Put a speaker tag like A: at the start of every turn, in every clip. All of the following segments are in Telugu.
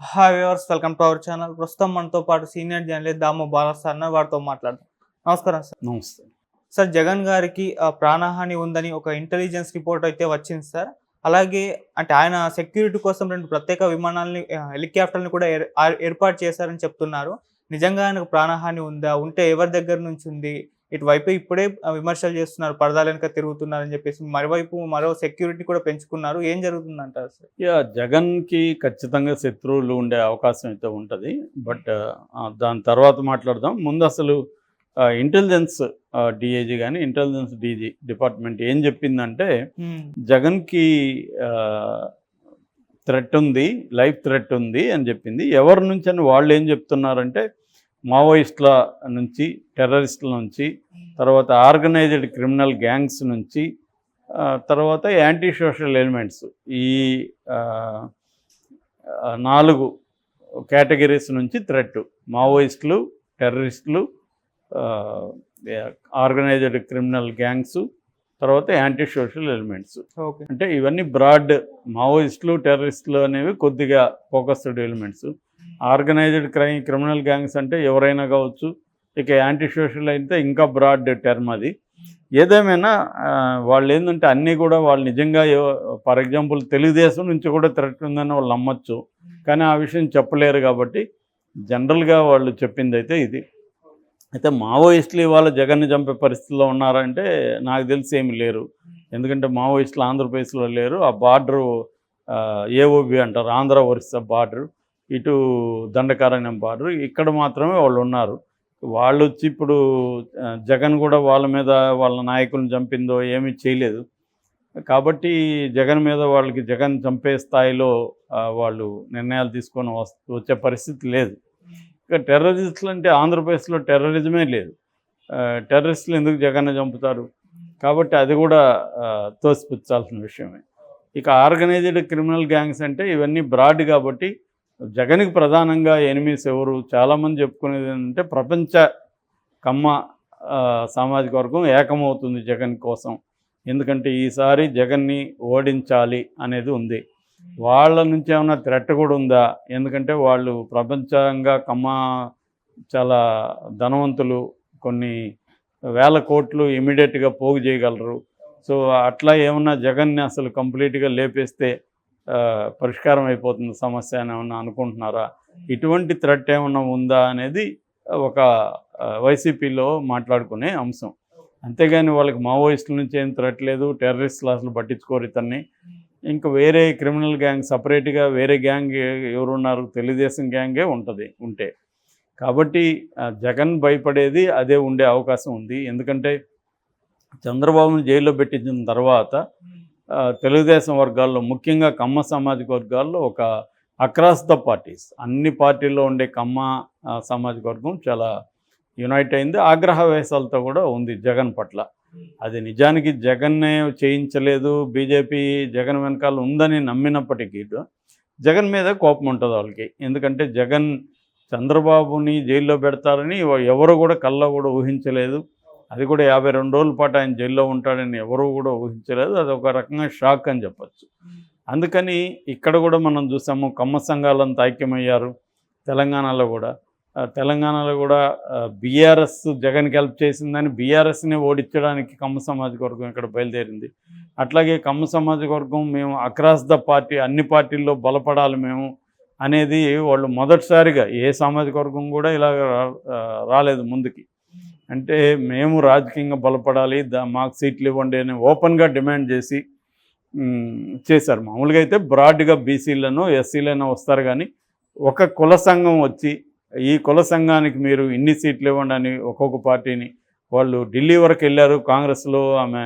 A: Hi viewers welcome to our channel ప్రస్తుతం మనతో పాటు సీనియర్ జర్నలిస్ట్ దాము బాలస్ అన్న వారితో మాట్లాడదాం. నమస్కారం సార్.
B: నమస్తే.
A: సార్ జగన్ గారికి ప్రాణహాని ఉందని ఒక ఇంటెలిజెన్స్ రిపోర్ట్ అయితే వచ్చింది సార్. అలాగే అంటే ఆయన సెక్యూరిటీ కోసం రెండు ప్రత్యేక విమానాలని హెలికాప్టర్ని కూడా ఏర్పాటు చేశారని చెప్తున్నారు. నిజంగా ఆయనకు ప్రాణహాని ఉందా? ఉంటే ఎవరి దగ్గర నుంచి ఉంది? ఇటువైపు ఇప్పుడే విమర్శలు చేస్తున్నారు పరదాల వెనక తిరుగుతున్నారని చెప్పేసి మరోవైపు మరో సెక్యూరిటీ కూడా పెంచుకున్నారు. ఏం జరుగుతుందంటారు సార్?
B: యా జగన్కి ఖచ్చితంగా శత్రువులు ఉండే అవకాశం అయితే ఉంటుంది. బట్ దాని తర్వాత మాట్లాడదాం. ముందు అసలు ఇంటెలిజెన్స్ డిఏజీ కానీ ఇంటెలిజెన్స్ డీజీ డిపార్ట్మెంట్ ఏం చెప్పిందంటే
A: హ్మ్.
B: జగన్కి థ్రెట్ ఉంది లైఫ్ థ్రెట్ ఉంది అని చెప్పింది. ఎవరి నుంచి అని వాళ్ళు ఏం చెప్తున్నారంటే మావోయిస్టుల నుంచి టెర్రరిస్టుల నుంచి తర్వాత ఆర్గనైజ్డ్ క్రిమినల్ గ్యాంగ్స్ నుంచి తర్వాత యాంటీ సోషల్ ఎలిమెంట్స్ ఈ నాలుగు కేటగిరీస్ నుంచి థ్రెట్. మావోయిస్టులు టెర్రరిస్టులు ఆర్గనైజ్డ్ క్రిమినల్ గ్యాంగ్స్ తర్వాత యాంటీ సోషల్ ఎలిమెంట్స్ అంటే ఇవన్నీ బ్రాడ్ మావోయిస్టులు టెర్రరిస్టులు అనేవి కొద్దిగా focused elements. Organised crime criminal gangs అంటే ఎవరైనా కావచ్చు ఇక యాంటీ సోషల్ అయితే ఇంకా బ్రాడ్ టర్మ్ అది. ఏదేమైనా వాళ్ళు ఏంటంటే అన్నీ కూడా వాళ్ళు నిజంగా ఫర్ ఎగ్జాంపుల్ తెలుగుదేశం నుంచి కూడా థ్రెట్ ఉందని వాళ్ళు నమ్మచ్చు. కానీ ఆ విషయం చెప్పలేరు కాబట్టి జనరల్గా వాళ్ళు చెప్పింది అయితే ఇది. అయితే మావోయిస్టులు ఇవాళ జగన్ని చంపే పరిస్థితిలో ఉన్నారంటే నాకు తెలిసి ఏమి లేరు. ఎందుకంటే మావోయిస్టులు ఆంధ్రప్రదేశ్లో లేరు. ఆ బార్డరు ఏఓబి అంటారు ఆంధ్ర ఒరిస్సా బార్డర్. ఇటు దండకారణ్యం బార్డర్ ఇక్కడ మాత్రమే వాళ్ళు ఉన్నారు. వాళ్ళు వచ్చి ఇప్పుడు జగన్ కూడా వాళ్ళ మీద వాళ్ళ నాయకులను చంపిందో ఏమీ చేయలేదు. కాబట్టి జగన్ మీద వాళ్ళకి జగన్ చంపే స్థాయిలో వాళ్ళు నిర్ణయాలు తీసుకొని వచ్చే పరిస్థితి లేదు. ఇక టెర్రరిస్టులు అంటే ఆంధ్రప్రదేశ్లో టెర్రరిజమే లేదు. టెర్రరిస్టులు ఎందుకు జగన్ చంపుతారు? కాబట్టి అది కూడా తోసిపుచ్చాల్సిన విషయమే. ఇక ఆర్గనైజ్డ్ క్రిమినల్ గ్యాంగ్స్ అంటే ఇవన్నీ బ్రాడ్ కాబట్టి జగన్కి ప్రధానంగా ఎనిమిస్ ఎవరు? చాలామంది చెప్పుకునేది ఏంటంటే ప్రపంచ కమ్మ సామాజిక వర్గం ఏకమవుతుంది జగన్ కోసం. ఎందుకంటే ఈసారి జగన్ని ఓడించాలి అనేది ఉంది. వాళ్ళ నుంచి ఏమైనా థ్రెట్ కూడా ఉందా? ఎందుకంటే వాళ్ళు ప్రపంచంగా కమ్మ చాలా ధనవంతులు కొన్ని వేల కోట్లు ఇమీడియట్గా పోగు చేయగలరు. సో అట్లా ఏమన్నా జగన్ని అసలు కంప్లీట్గా లేపేస్తే పరిష్కారం అయిపోతుంది సమస్య అని ఏమన్నా అనుకుంటున్నారా? ఇటువంటి థ్రెట్ ఏమన్నా ఉందా అనేది ఒక వైసీపీలో మాట్లాడుకునే అంశం. అంతేగాని వాళ్ళకి మావోయిస్టుల నుంచి ఏం థ్రెట్ లేదు టెర్రరిస్టులు అసలు పట్టించుకోరు ఇతన్ని. ఇంకా వేరే క్రిమినల్ గ్యాంగ్ సపరేట్గా వేరే గ్యాంగ్ ఎవరున్నారు? తెలుగుదేశం గ్యాంగే ఉంటుంది ఉంటే. కాబట్టి జగన్ భయపడేది అదే ఉండే అవకాశం ఉంది. ఎందుకంటే చంద్రబాబును జైల్లో పెట్టించిన తర్వాత తెలుగుదేశం వర్గాల్లో ముఖ్యంగా కమ్మ సామాజిక వర్గాల్లో ఒక అక్రాస్ ద పార్టీస్. అన్ని పార్టీల్లో ఉండే కమ్మ సామాజిక వర్గం చాలా యునైట్ అయింది. ఆగ్రహ వేషాలతో కూడా ఉంది జగన్ పట్ల. అది నిజానికి జగన్నే చేయించలేదు. బీజేపీ జగన్ వెనకాల ఉందని నమ్మినప్పటికీ జగన్ మీద కోపం ఉంటుంది వాళ్ళకి. ఎందుకంటే జగన్ చంద్రబాబుని జైల్లో పెడతారని ఎవరు కూడా కళ్ళ కూడా ఊహించలేదు. అది కూడా యాభై రెండు రోజుల పాటు ఆయన జైల్లో ఉంటాడని ఎవరు కూడా ఊహించలేదు. అది ఒక రకంగా షాక్ అని చెప్పచ్చు. అందుకని ఇక్కడ కూడా మనం చూసాము కమ్మ సంఘాలంతా ఐక్యమయ్యారు. తెలంగాణలో కూడా. తెలంగాణలో కూడా బీఆర్ఎస్ జగన్కి హెల్ప్ చేసిందని బీఆర్ఎస్ని ఓడించడానికి కమ్మ సామాజిక వర్గం ఇక్కడ బయలుదేరింది. అట్లాగే కమ్మ సామాజిక వర్గం మేము అక్రాస్ ద పార్టీ అన్ని పార్టీల్లో బలపడాలి మేము అనేది వాళ్ళు మొదటిసారిగా ఏ సామాజిక వర్గం కూడా ఇలా రాలేదు ముందుకి. అంటే మేము రాజకీయంగా బలపడాలి దా మాకు సీట్లు ఇవ్వండి అని ఓపెన్గా డిమాండ్ చేసి చేశారు. మామూలుగా అయితే బ్రాడ్గా బీసీలను ఎస్సీలను వస్తారు కానీ ఒక కుల సంఘం వచ్చి ఈ కుల సంఘానికి మీరు ఇన్ని సీట్లు ఇవ్వండి అని ఒక్కొక్క పార్టీని వాళ్ళు ఢిల్లీ వరకు వెళ్ళారు. కాంగ్రెస్లో ఆమె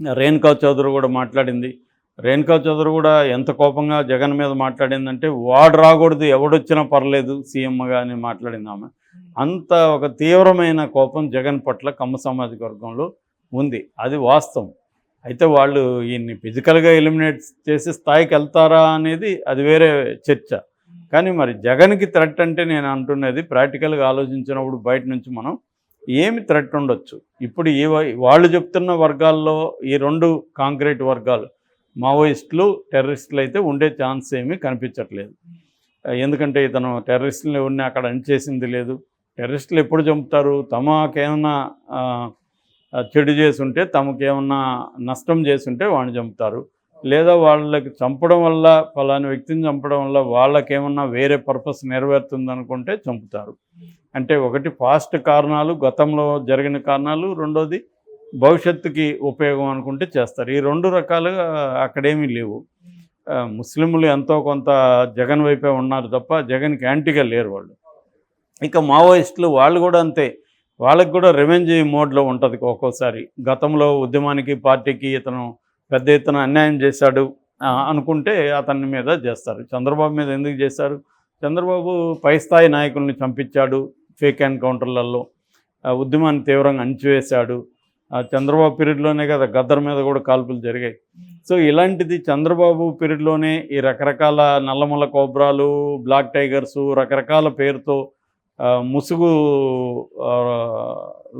B: రేణుకా చౌదరి కూడా మాట్లాడింది. రేణుకా చౌదరి కూడా ఎంత కోపంగా జగన్ మీద మాట్లాడిందంటే వాడు రాకూడదు ఎవడొచ్చినా పర్లేదు సీఎంగా అని మాట్లాడింది ఆమె. అంత ఒక తీవ్రమైన కోపం జగన్ పట్ల కమ్మ సామాజిక వర్గంలో ఉంది. అది వాస్తవం. అయితే వాళ్ళు ఈయన్ని ఫిజికల్గా ఎలిమినేట్ చేసే స్థాయికి వెళ్తారా అనేది అది వేరే చర్చ. కానీ మరి జగన్కి థ్రెట్ అంటే నేను అంటున్నది ప్రాక్టికల్గా ఆలోచించినప్పుడు బయట నుంచి మనం ఏమి థ్రెట్ ఉండొచ్చు. ఇప్పుడు ఈ వై- వాళ్ళు చెప్తున్న వర్గాల్లో ఈ రెండు కాంక్రీట్ వర్గాలు మావోయిస్టులు టెర్రరిస్టులు అయితే ఉండే ఛాన్స్ ఏమీ కనిపించట్లేదు. ఎందుకంటే ఇతను టెర్రరిస్టులు ఎవరిని అక్కడ చేసింది లేదు. టెర్రరిస్టులు ఎప్పుడు చంపుతారు? తమకేమన్నా చెడు చేసి ఉంటే తమకేమన్నా నష్టం చేసి ఉంటే వాడిని చంపుతారు. లేదా వాళ్ళకి చంపడం వల్ల ఫలాని వ్యక్తిని చంపడం వల్ల వాళ్ళకేమన్నా వేరే పర్పస్ నెరవేరుతుంది అనుకుంటే చంపుతారు. అంటే ఒకటి పాస్ట్ కారణాలు గతంలో జరిగిన కారణాలు రెండోది భవిష్యత్తుకి ఉపయోగం అనుకుంటే చేస్తారు. ఈ రెండు రకాలుగా అక్కడేమీ లేవు. ముస్లింలు ఎంతో కొంత జగన్ వైపే ఉన్నారు తప్ప జగన్కి యాంటీగా లేరు వాళ్ళు. ఇక మావోయిస్టులు వాళ్ళు కూడా అంతే. వాళ్ళకి కూడా రెవెంజ్ మోడ్లో ఉంటుంది ఒక్కోసారి. గతంలో ఉద్యమానికి పార్టీకి ఇతను పెద్ద ఎత్తున అన్యాయం చేశాడు అనుకుంటే అతని మీద చేస్తారు. చంద్రబాబు మీద ఎందుకు చేశారు? చంద్రబాబు పై స్థాయి నాయకుల్ని చంపించాడు ఫేక్ ఎన్కౌంటర్లలో ఆ, ఉద్యమాన్ని తీవ్రంగా అణిచివేశాడు. ఆ, చంద్రబాబు పీరియడ్లోనే కదా గద్దర్ మీద కూడా కాల్పులు జరిగాయి. సో ఇలాంటిది చంద్రబాబు పీరియడ్లోనే ఈ రకరకాల నల్లమల్ల కోబ్రాలు బ్లాక్ టైగర్స్ రకరకాల పేరుతో ముసుగులో ముసుగు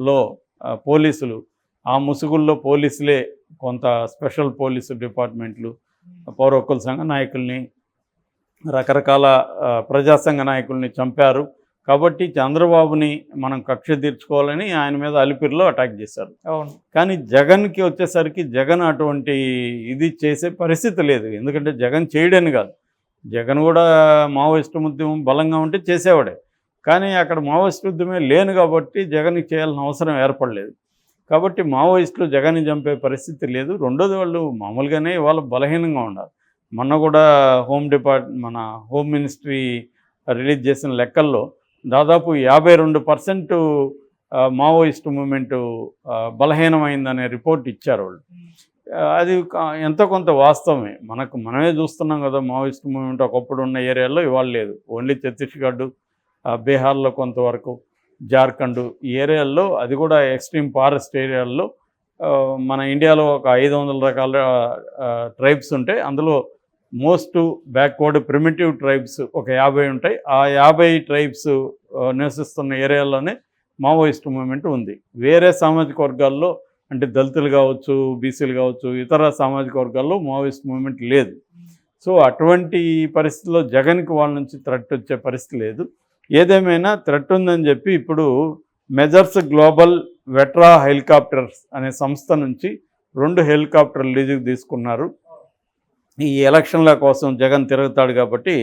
B: లో పోలీసులు ఆ ముసుగుల్లో పోలీసులే కొంత స్పెషల్ పోలీసు డిపార్ట్మెంట్లు పౌర హక్కుల సంఘ నాయకుల్ని రకరకాల ప్రజాసంఘ నాయకుల్ని చంపారు. కాబట్టి చంద్రబాబుని మనం కక్ష తీర్చుకోవాలని ఆయన మీద అలిపిరిలో అటాక్ చేశారు.
A: అవును.
B: కానీ జగన్కి వచ్చేసరికి జగన్ అటువంటి ఇది చేసే పరిస్థితి లేదు. ఎందుకంటే జగన్ చేయడని కాదు. జగన్ కూడా మావోయిస్ట్ ఉద్యమం బలంగా ఉంటే చేసేవాడే. కానీ అక్కడ మావోయిస్ట్ ఉద్యమే లేను కాబట్టి జగన్కి చేయాల్సిన అవసరం ఏర్పడలేదు. కాబట్టి మావోయిస్టులు జగన్ని చంపే పరిస్థితి లేదు. రెండోది వాళ్ళు మామూలుగానే వాళ్ళు బలహీనంగా ఉన్నారు. మొన్న కూడా హోమ్ డిపార్ట్ మన హోమ్ మినిస్ట్రీ రిలీజ్ చేసిన లెక్కల్లో దాదాపు యాభై రెండు పర్సెంట్ మావోయిస్ట్ మూమెంట్ బలహీనమైందనే రిపోర్ట్ ఇచ్చారు వాళ్ళు. అది ఎంతో కొంత వాస్తవమే. మనకు మనమే చూస్తున్నాం కదా మావోయిస్ట్ మూమెంట్ ఒకప్పుడు ఉన్న ఏరియాలో ఇవాళ లేదు. ఓన్లీ ఛత్తీస్గఢ్ బీహార్లో కొంతవరకు జార్ఖండ్ ఈ ఏరియాల్లో అది కూడా ఎక్స్ట్రీమ్ ఫారెస్ట్ ఏరియాల్లో మన ఇండియాలో ఒక ఐదు వందల రకాల ట్రైబ్స్ ఉంటాయి అందులో మోస్ట్ బ్యాక్వర్డ్ ప్రిమిటివ్ ట్రైబ్స్ ఒక యాభై ఉంటాయి. ఆ యాభై ట్రైబ్స్ నివసిస్తున్న ఏరియాలోనే మావోయిస్ట్ మూమెంట్ ఉంది. వేరే సామాజిక వర్గాల్లో అంటే దళితులు కావచ్చు బీసీలు కావచ్చు ఇతర సామాజిక వర్గాల్లో మావోయిస్ట్ మూమెంట్ లేదు. సో అటువంటి పరిస్థితిలో జగన్కి వాళ్ళ నుంచి థ్రెట్ వచ్చే పరిస్థితి లేదు. ఏదేమైనా థ్రెట్ ఉందని చెప్పి ఇప్పుడు మెజర్స్ గ్లోబల్ వెట్రా హెలికాప్టర్స్ అనే సంస్థ నుంచి రెండు హెలికాప్టర్లు లీజుకు తీసుకున్నారు. ఈ ఎలక్షన్ల కోసం జగన్ తిరుగుతాడు కాబట్టి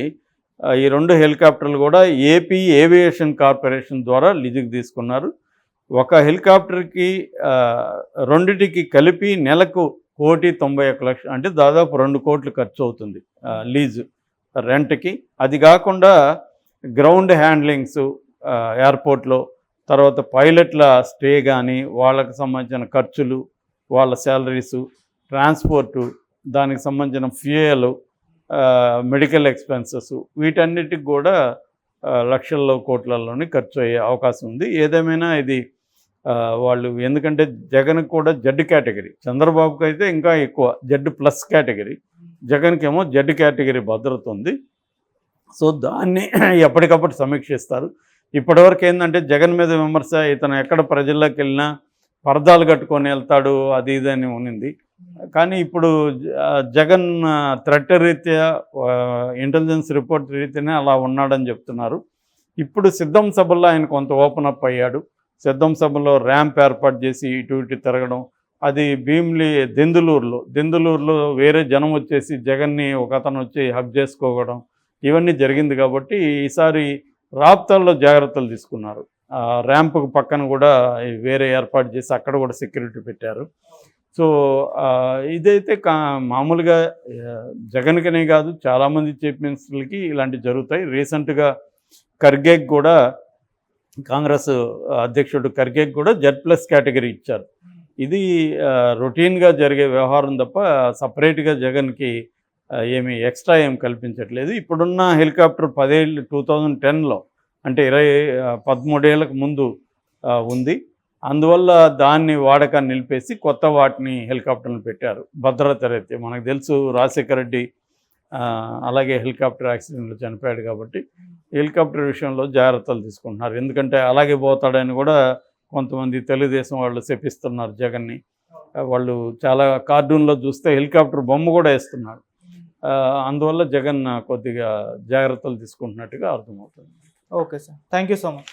B: ఈ రెండు హెలికాప్టర్లు కూడా ఏపీ ఏవియేషన్ కార్పొరేషన్ ద్వారా లీజుకు తీసుకున్నారు. ఒక హెలికాప్టర్కి రెండిటికి కలిపి నెలకు కోటి తొంభై ఒక లక్ష అంటే దాదాపు రెండు కోట్లు ఖర్చు అవుతుంది లీజు రెంట్కి. అది కాకుండా గ్రౌండ్ హ్యాండ్లింగ్స్ ఎయిర్పోర్ట్లో తర్వాత పైలట్ల స్టే కానీ వాళ్ళకి సంబంధించిన ఖర్చులు వాళ్ళ శాలరీసు ట్రాన్స్పోర్టు దానికి సంబంధించిన ఫ్యూయల్ మెడికల్ ఎక్స్పెన్సెస్ వీటన్నిటికి కూడా లక్షల్లో కోట్లలోనే ఖర్చు అయ్యే అవకాశం ఉంది. ఏదేమైనా ఇది వాళ్ళు ఎందుకంటే జగన్ కూడా జడ్ కేటగిరీ. చంద్రబాబుకి అయితే ఇంకా ఎక్కువ జడ్ ప్లస్ కేటగిరీ. జగన్కి ఏమో జడ్ కేటగిరీ భద్రత ఉంది. సో దాన్ని ఎప్పటికప్పుడు సమీక్షిస్తారు. ఇప్పటివరకు ఏంటంటే జగన్ మీద విమర్శ ఇతను ఎక్కడ ప్రజల్లోకి వెళ్ళినా పరదాలు కట్టుకొని వెళ్తాడు అది ఇది అని ఉన్నింది కానీ ఇప్పుడు జగన్ థ్రెట్ రీత్యా ఇంటెలిజెన్స్ రిపోర్ట్ రీత్యానే అలా ఉన్నాడని చెప్తున్నారు. ఇప్పుడు సిద్ధం సభల్లో ఆయన కొంత ఓపెన్ అప్ అయ్యాడు. సిద్ధం సభలో ర్యాంప్ ఏర్పాటు చేసి ఇటు ఇటు తిరగడం అది భీమ్లీ దెందులూరులో దెందులూరులో వేరే జనం వచ్చేసి జగన్ని ఒక అతను వచ్చి హక్ చేసుకోవడం ఇవన్నీ జరిగింది కాబట్టి ఈసారి రాప్తాల్లో జాగ్రత్తలు తీసుకున్నారు. ర్యాంప్కు పక్కన కూడా వేరే ఏర్పాటు చేసి అక్కడ కూడా సెక్యూరిటీ పెట్టారు. సో ఇదైతే కా మామూలుగా జగన్కనే కాదు చాలామంది చీఫ్ మినిస్టర్లకి ఇలాంటివి జరుగుతాయి. రీసెంట్గా ఖర్గేకి కూడా కాంగ్రెస్ అధ్యక్షుడు ఖర్గేకి కూడా జెడ్ ప్లస్ కేటగిరీ ఇచ్చారు. ఇది రొటీన్గా జరిగే వ్యవహారం తప్ప సపరేట్గా జగన్కి ఏమి ఎక్స్ట్రా ఏం కల్పించట్లేదు. ఇప్పుడున్న హెలికాప్టర్ పదేళ్ళు టూ థౌజండ్ టెన్లో అంటే ఇరవై పదమూడేళ్ళకు పదమూడేళ్ళకు ముందు ఉంది. అందువల్ల దాన్ని వాడకాన్ని నిలిపేసి కొత్త వాటిని హెలికాప్టర్లు పెట్టారు. భద్రత రైతే మనకు తెలుసు రాజశేఖర రెడ్డి అలాగే హెలికాప్టర్ యాక్సిడెంట్లో చనిపోయాడు కాబట్టి హెలికాప్టర్ విషయంలో జాగ్రత్తలు తీసుకుంటున్నారు. ఎందుకంటే అలాగే పోతాడని కూడా కొంతమంది తెలుగుదేశం వాళ్ళు చెప్పిస్తున్నారు జగన్ని. వాళ్ళు చాలా కార్టూన్లో చూస్తే హెలికాప్టర్ బొమ్మ కూడా వేస్తున్నారు. అందువల్ల జగన్ కొద్దిగా జాగ్రత్తలు తీసుకుంటున్నట్టుగా అర్థమవుతుంది.
A: Okay sir. Thank you so much